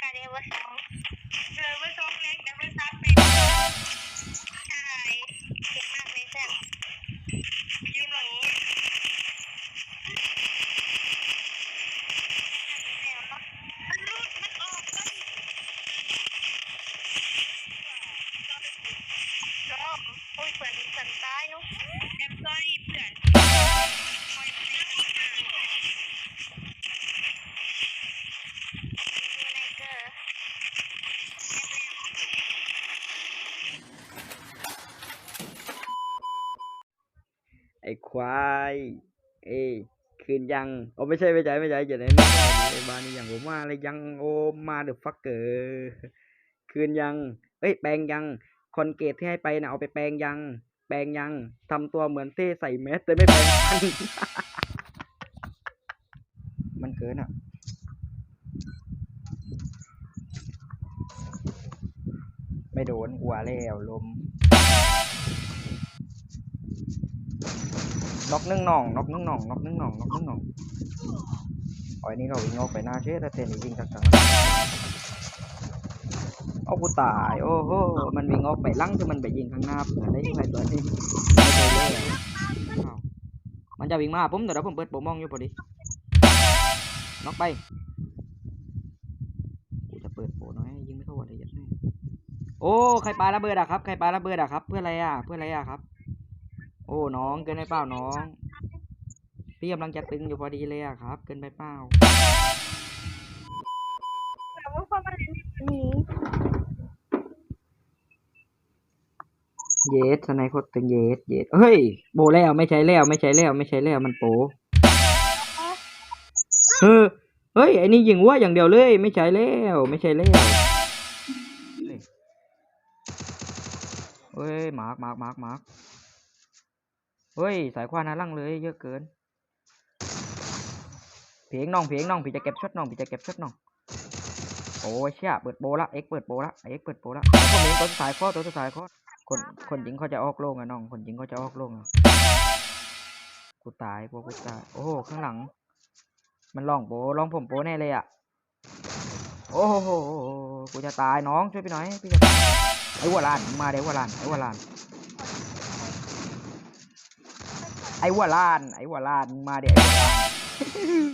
Kaliwas ako. ไอ้ควาย เอ้คืนยังโอ้ไม่ใช่ไม่ใช่ไม่ใช่อย่าได้ไม่ใช่ไอ้บ้านนี่ยังผมมาเลยยังโอมาเดอะฟักเกอร์คืนยังเอ้ยแปลงยังคอนเกตที่ให้ไปนะเอาไปแปลงยัง แปลงยังทำตัวเหมือนเท่ใส่แมสแต่ไม่แปลงมันเกินอะไม่โดนหัวแล้วลม นกนึ่งหน่องนกนึ่งหน่องนกนึ่งหน่องนกนึ่งหน่องอ๋อยนี่เขาวิ่งออกไปหน้าเชษแต่เทนนี่วิ่งทักทางเอากูตายโอ้โหมันวิ่งออกไปลังที่มันไปยิงข้างหน้าเผื่อได้ยิงใครตัวนี้ไม่เคยเลยมันจะวิ่งมาผมแต่เดี๋ยวผมเปิดโปมองอยู่พอดีนกไปกูจะเปิดโปน้อยยิงไม่เข้าวันเลยยัดแม่โอ้ใครปาระเบิดอะครับใครปาระเบิดอะครับ เพื่ออะไรอะเพื่ออะไรอะครับ อ้น้องเกินไปเปล่าน้องพี่กำลังจะตึงอยู่พอดีเลยอะครับ เกินไปเปล่าแต่ว่าความอะไรนี้เยสสไนโคตรตึงเยสเยสเฮ้ยโบแล้วไม่ใช้แล้วไม่ใช้แล้วไม่ใช้แล้วมันโปเออเฮ้ยไอ้นี่ยิงวัวอย่างเดียวเลย ไม่ใช้แล้ว ไม่ใช้แล้วเฮ้ยมาร์กมาร์กมาร์กมาร์ก เฮ้ย สายควานาลั่งเลย เยอะเกิน เพียงน้องเพียงน้องพี่จะเก็บช็อตน้องพี่จะเก็บช็อตน้องโอ้ยเชี่ยเปิดโบละเอ็กเปิดโบละเอ็กเปิดโบละคนนี้ตัวสายข้อตัวสายข้อคนคนหญิงเขาจะออกโล่งอะน้องคนหญิงเขาจะออกโล่งอะกูตายพวกกูตายโอ้โหข้างหลัง มันลองโบลองผมโบแน่เลยอะโอ้โหกูจะตายน้องช่วยพี่หน่อยพี่จะตายไอ้วัวลานมึงมาเดี๋ยววัวลานไอ้วัวลาน ไอ้วัวลาน ไอ้วัวลาน มึงมาเดี๋ยว